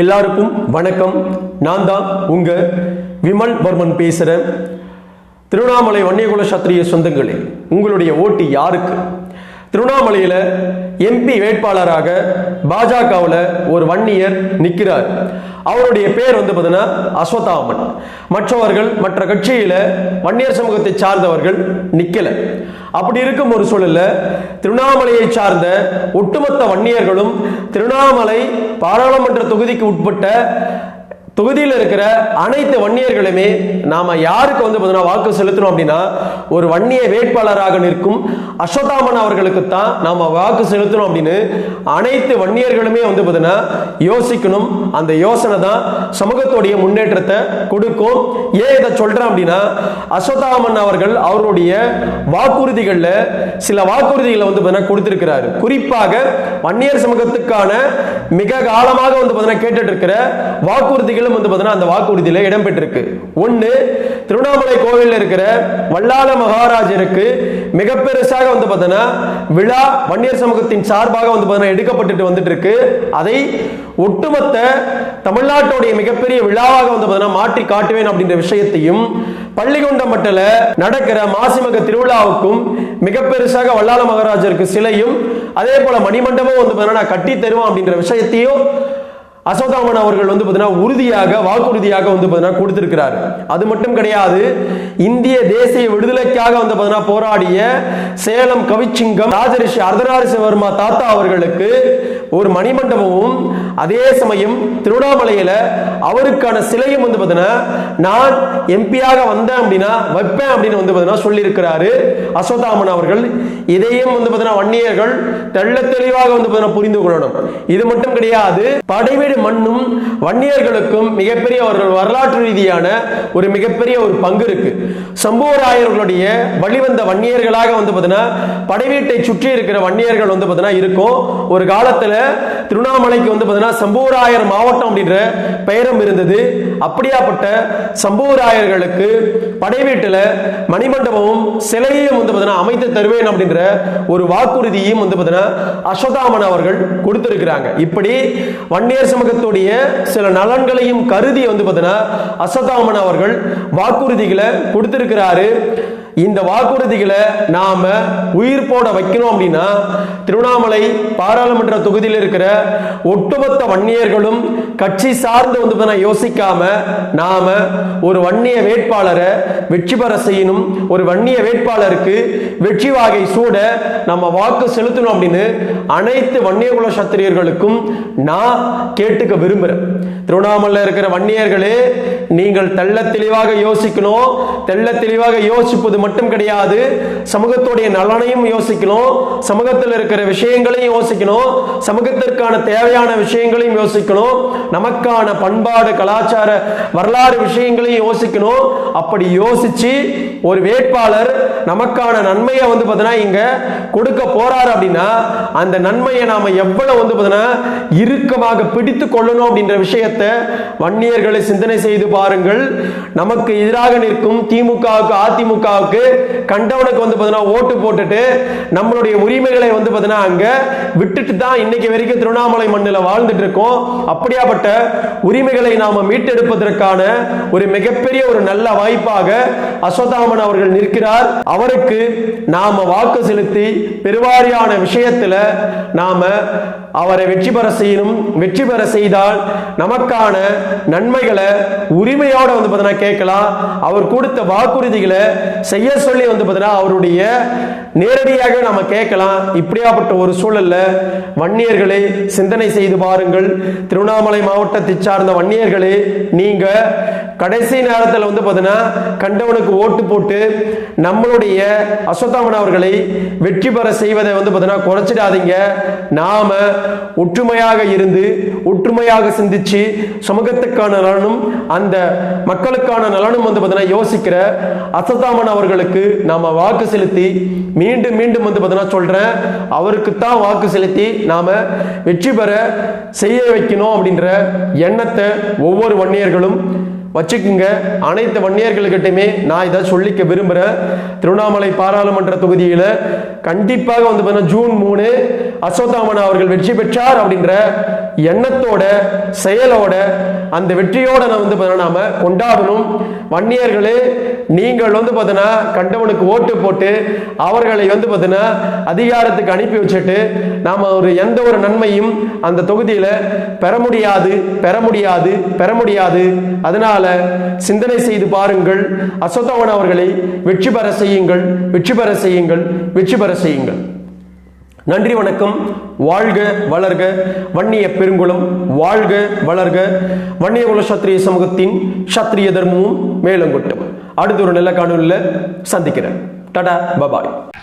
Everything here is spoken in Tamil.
எல்லாருக்கும் வணக்கம். நான் தான் உங்க விமல் வர்மன் பேசுகிறேன் திருவண்ணாமலை வன்னியகுல சத்திரிய சொந்தங்களே. உங்களுடைய ஓட்டு யாருக்கு? திருவண்ணாமலையில் எம்பி வேட்பாளராக பாஜகவில் ஒரு வன்னியர் நிற்கிறார் அவருடைய பேர் வந்து பார்த்தீங்கன்னா அஸ்வத்தாமன் மற்றவர்கள் மற்ற கட்சியில் வன்னியர் சமூகத்தை சார்ந்தவர்கள் நிற்கல அப்படி இருக்கும் ஒரு சூழல்ல திருவண்ணாமலையை சார்ந்த ஒட்டுமொத்த வன்னியர்களும் திருவண்ணாமலை பாராளுமன்ற தொகுதிக்கு உட்பட்ட தொகுதியில் இருக்கிற அனைத்து வன்னியர்களுமே நாம யாருக்கு வந்து பார்த்தீங்கன்னா வாக்கு செலுத்தணும் அப்படின்னா ஒரு வன்னிய வேட்பாளராக நிற்கும் அசோதாமன் அவர்களுக்கு தான் நாம வாக்கு செலுத்தணும் அப்படின்னு அனைத்து வன்னியர்களுமே வந்து பார்த்தீங்கன்னா யோசிக்கணும். அந்த யோசனை தான் சமூகத்துடைய முன்னேற்றத்தை கொடுக்கும். ஏன் இதை சொல்றேன் அப்படின்னா அசோதாமன் அவர்கள் அவருடைய வாக்குறுதிகளில் சில வாக்குறுதிகளை வந்து பார்த்தீங்கன்னா கொடுத்திருக்கிறாரு. குறிப்பாக வன்னியர் சமூகத்துக்கான மிக காலமாக வந்து பார்த்தீங்கன்னா கேட்டுட்டு இருக்கிற வாக்குறுதிகள் வாக்குறுதிகளும் வந்து பார்த்தீங்கன்னா அந்த வாக்குறுதியில இடம்பெற்றிருக்கு. ஒன்று திருவண்ணாமலை கோவிலில் இருக்கிற வல்லாள மகாராஜருக்கு மிக பெருசாக வந்து பார்த்தீங்கன்னா விழா வன்னியர் சமூகத்தின் சார்பாக வந்து பார்த்தீங்கன்னா எடுக்கப்பட்டுட்டு வந்துட்டு இருக்கு அதை ஒட்டுமொத்த தமிழ்நாட்டுடைய மிகப்பெரிய விழாவாக வந்து பார்த்தீங்கன்னா மாற்றி காட்டுவேன் அப்படின்ற விஷயத்தையும் பள்ளிகொண்டம் மட்டல நடக்கிற மாசிமக திருவிழாவுக்கும் மிக பெருசாக வல்லாள மகாராஜருக்கு சிலையும் அதே போல மணிமண்டபம் வந்து பார்த்தீங்கன்னா நான் கட்டி தருவோம் அப்படின்ற விஷயத்தையும் அசோகாமன் அவர்கள் வந்து பார்த்தீங்கன்னா உறுதியாக வாக்குறுதியாக வந்து பார்த்தீங்கன்னா கொடுத்திருக்கிறார். அது மட்டும் கிடையாது இந்திய தேசிய விடுதலைக்காக வந்து பார்த்தீங்கன்னா போராடிய சேலம் கவிச்சிங்கம் ராஜரிஷி அர்த்தநாரிசிவர்மா தாத்தா அவர்களுக்கு ஒரு மணிமண்டபமும் அதே சமயம் திருவண்ணாமலையில அவருக்கான சிலையும் வந்து பார்த்தீங்கன்னா நான் எம்பியாக வந்தேன் அப்படின்னா வைப்பேன் அப்படின்னு வந்து பார்த்தீங்கன்னா சொல்லியிருக்கிறாரு அசோதாமன் அவர்கள். இதையும் வந்து பார்த்தீங்கன்னா வன்னியர்கள் தெள்ள தெளிவாக வந்து பார்த்தீங்கன்னா புரிந்து கொள்ளணும். இது மட்டும் கிடையாது படைவீடு மண்ணும் வன்னியர்களுக்கும் மிகப்பெரிய அவர்கள் வரலாற்று ரீதியான ஒரு மிகப்பெரிய ஒரு பங்கு இருக்கு. சம்புவராயர்களுடைய வழிவந்த வன்னியர்களாக வந்து பார்த்தீங்கன்னா படைவீட்டை சுற்றி இருக்கிற வன்னியர்கள் வந்து பார்த்தீங்கன்னா இருக்கும். ஒரு காலத்துல திருவண்ணாமலைக்கு வந்து பார்த்தீங்கன்னா சம்பூராயர் மாவட்டம் அப்படின்ற பெயரும் இருந்தது. அப்படியாப்பட்ட சம்புவராயர்களுக்கு படைவீட்டில் மணிமண்டபமும் சிலையையும் வந்து பார்த்தீங்கன்னா அமைத்து தருவேன் அப்படின்ற ஒரு வாக்குறுதியும் வந்து பார்த்தீங்கன்னா அஸ்வதாமன் அவர்கள் கொடுத்திருக்கிறாங்க. இப்படி வன்னியர் சமூகத்துடைய சில நலன்களையும் கருதி வந்து பார்த்தீங்கன்னா அசதாமன் அவர்கள் வாக்குறுதிகளை கொடுத்திருக்கிறாரு. இந்த வாக்குறுதிகளை நாம உயிர் போட வைக்கணும் அப்படின்னா திருவண்ணாமலை பாராளுமன்ற தொகுதியில் இருக்கிற ஒட்டுமொத்த வன்னியர்களும் கட்சி சார்ந்து வந்து யோசிக்காம நாம ஒரு வன்னிய வேட்பாளரை வெற்றி பெற செய்யணும். ஒரு வன்னிய வேட்பாளருக்கு வெற்றி வாகை சூட நம்ம வாக்கு செலுத்தணும் அப்படின்னு அனைத்து வன்னியகுல சத்திரியர்களுக்கும் நான் கேட்டுக்க விரும்புகிறேன் திருவண்ணாமலையில் இருக்கிற வன்னியர்களே நீங்கள் தெள்ள தெளிவாக யோசிக்கணும். தெள்ள தெளிவாக யோசிப்பது மட்டும் கிடையாது சமூகத்துடைய நலனையும் யோசிக்கணும் சமூகத்தில் இருக்கிற விஷயங்களையும் யோசிக்கணும் சமூகத்திற்கான தேவையான விஷயங்களையும் யோசிக்கணும் நமக்கான பண்பாடு கலாச்சார வரலாறு விஷயங்களையும் யோசிக்கணும். அப்படி யோசிச்சு ஒரு வேட்பாளர் நமக்கான நன்மையை வந்து பார்த்தீங்கன்னா இங்க கொடுக்க போறாரு அப்படின்னா அந்த நன்மையை நாம எவ்வளவு வந்து பார்த்தீங்கன்னா இறுக்கமாக பிடித்து கொள்ளணும் அப்படின்ற விஷயத்தை வன்னியர்களை சிந்தனை செய்து பாருங்கள். நமக்கு எதிராக நிற்கும் திமுகவுக்கு அதிமுகவுக்கு கண்டவனுக்கு வந்து பார்த்தீங்கன்னா ஓட்டு போட்டுட்டு நம்மளுடைய உரிமைகளை வந்து பார்த்தீங்கன்னா அங்க விட்டுட்டு தான் இன்னைக்கு வரைக்கும் திருவண்ணாமலை மண்ணில் வாழ்ந்துட்டு இருக்கோம். அப்படியாப்பட்ட உரிமைகளை நாம மீட்டெடுப்பதற்கான ஒரு மிகப்பெரிய ஒரு நல்ல வாய்ப்பாக அஸ்வதாமன் அவர்கள் நிற்கிறார். அவருக்கு நாம வாக்கு செலுத்தி பெருவாரியான விஷயத்துல நாம அவரை வெற்றி பெற செய்யணும் வெற்றி பெற செய்தால் நமக்கான நன்மைகளை உரிமையோட வந்து பார்த்தீங்கன்னா கேட்கலாம். அவர் கொடுத்த வாக்குறுதிகளை செய்ய சொல்லி வந்து பார்த்தீங்கன்னா அவருடைய நேரடியாக நம்ம கேட்கலாம். இப்படியாப்பட்ட ஒரு சூழல்ல வன்னியர்களை சிந்தனை செய்து பாருங்கள். திருவண்ணாமலை மாவட்டத்தை சார்ந்த வன்னியர்களே நீங்க கடைசி நேரத்தில் வந்து பார்த்தீங்கன்னா கண்டவனுக்கு ஓட்டு போட்டு நம்மளுடைய அஸ்வத்தாமன் அவர்களை வெற்றி பெற செய்வதை வந்து பார்த்தீங்கன்னா குறைச்சிடாதீங்க. நாம ஒற்றுமையாக இருந்து ஒற்றுமையாக சிந்திச்சு சமூகத்துக்கான நலனும் அந்த மக்களுக்கான நலனும் வந்து பார்த்தீங்கன்னா யோசிக்கிற அசதாமன் அவர்களுக்கு நாம வாக்கு செலுத்தி மீண்டும் மீண்டும் வந்து பார்த்தீங்கன்னா சொல்றேன் அவருக்கு தான் வாக்கு செலுத்தி நாம வெற்றி பெற செய்ய வைக்கணும் அப்படின்ற எண்ணத்தை ஒவ்வொரு வன்னியர்களும் வச்சுக்குங்க. அனைத்து வன்னியர்களுக்கிட்டையுமே நான் இதை சொல்லிக்க விரும்புகிறேன் திருவண்ணாமலை பாராளுமன்ற தொகுதியில் கண்டிப்பாக வந்து பார்த்தீங்கன்னா ஜூன் மூணு அசோத்தாமன் அவர்கள் வெற்றி பெற்றார் அப்படின்ற எண்ணத்தோட செயலோட அந்த வெற்றியோட நான் வந்து பார்த்தீங்கன்னா நாம கொண்டாடணும். வன்னியர்களே நீங்கள் வந்து பார்த்தீங்கன்னா கண்டவனுக்கு ஓட்டு போட்டு அவர்களை வந்து பார்த்தீங்கன்னா அதிகாரத்துக்கு அனுப்பி வச்சுட்டு நாம் ஒரு எந்த ஒரு நன்மையும் அந்த தொகுதியில் பெற முடியாது பெற முடியாது பெற முடியாது. அதனால சிந்தனை செய்து பாருங்கள். அசோத்தவன் அவர்களை வெற்றி பெற செய்யுங்கள் வெற்றி பெற செய்யுங்கள் வெற்றி பெற செய்யுங்கள். நன்றி வணக்கம். வாழ்க வளர்க. வன்னிய பெருங்குளம் வாழ்க வளர்க. வன்னிய குல சத்திரிய சமூகத்தின் சத்திரிய தர்மமும் மேலங்கொட்டும். அடுத்த ஒரு நல்ல காணொலியில் சந்திக்கிறேன். டடா பபாய்.